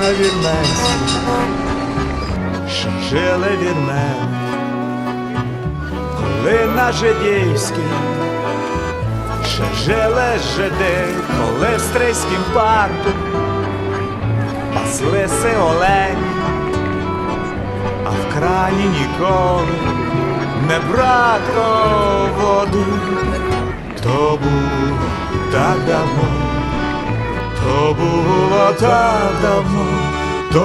на вірменській, що жили вірмени, коли на жидівській, ще жили жиди, коли в стрийськім парку паслися олені, а в крані ніколи не брато води, то було так давно. То було так давно, то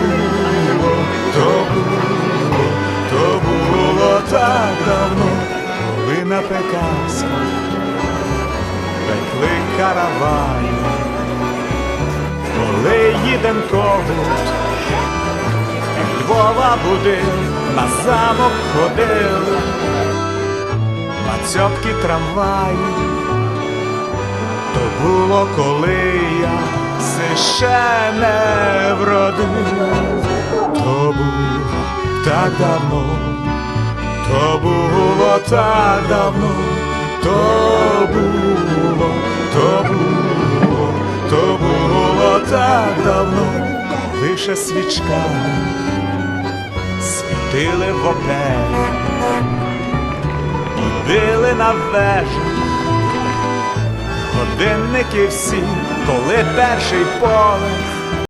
було, то було, то було так давно, коли на Пекарську пекли караваї, коли їдем когут, і Львова будив, на замок ходили, на цьопки трамваї. То було, коли ще не вродив, то було так давно, то було так давно, то було, то було, то було так давно, лише свічками світили в опері і били на вежах годинники всі, коли перший поверх